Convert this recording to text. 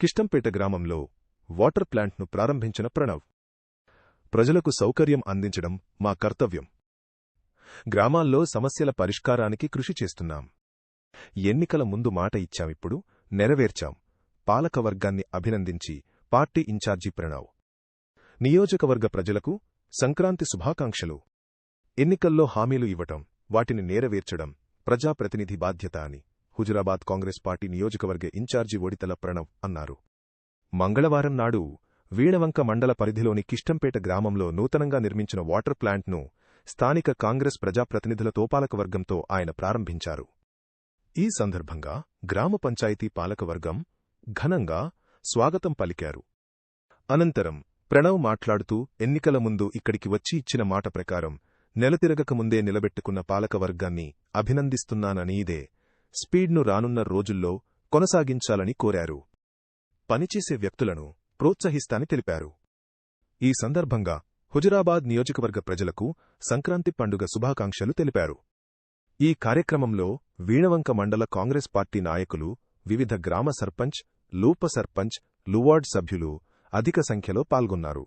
కిష్టంపేట గ్రామంలో వాటర్ ప్లాంట్ను ప్రారంభించిన ప్రణవ్. ప్రజలకు సౌకర్యం అందించడం మా కర్తవ్యం. గ్రామాల్లో సమస్యల పరిష్కారానికి కృషి చేస్తున్నాం. ఎన్నికల ముందు మాట ఇచ్చామిప్పుడు నెరవేర్చాం. పాలకవర్గాన్ని అభినందించి పార్టీ ఇన్ఛార్జి ప్రణవ్. నియోజకవర్గ ప్రజలకు సంక్రాంతి శుభాకాంక్షలు. ఎన్నికల్లో హామీలు ఇవ్వటం వాటిని నేరవేర్చడం ప్రజాప్రతినిధి బాధ్యత అని హుజురాబాద్ కాంగ్రెస్ పార్టీ నియోజకవర్గ ఇన్ఛార్జి ఒడితల ప్రణవ్ అన్నారు. మంగళవారం నాడు వీణవంక మండల పరిధిలోని కిష్టంపేట గ్రామంలో నూతనంగా నిర్మించిన వాటర్ ప్లాంట్ను స్థానిక కాంగ్రెస్ ప్రజాప్రతినిధుల తోపాలకవర్గంతో ఆయన ప్రారంభించారు. ఈ సందర్భంగా గ్రామ పంచాయతీ పాలకవర్గం ఘనంగా స్వాగతం పలికారు. అనంతరం ప్రణవ్ మాట్లాడుతూ ఎన్నికల ముందు ఇక్కడికి వచ్చి ఇచ్చిన మాట ప్రకారం నెలతిరగకముందే నిలబెట్టుకున్న పాలకవర్గాన్ని అభినందిస్తున్నానని ఇదే స్పీడ్ను రానున్న రోజుల్లో కొనసాగించాలని కోరారు. పనిచేసే వ్యక్తులను ప్రోత్సహిస్తాని తెలిపారు. ఈ సందర్భంగా హుజురాబాద్ నియోజకవర్గ ప్రజలకు సంక్రాంతి పండుగ శుభాకాంక్షలు తెలిపారు. ఈ కార్యక్రమంలో వీణవంక మండల కాంగ్రెస్ పార్టీ నాయకులు వివిధ గ్రామ సర్పంచ్ లూప సర్పంచ్ లువార్డ్ సభ్యులు అధిక సంఖ్యలో పాల్గొన్నారు.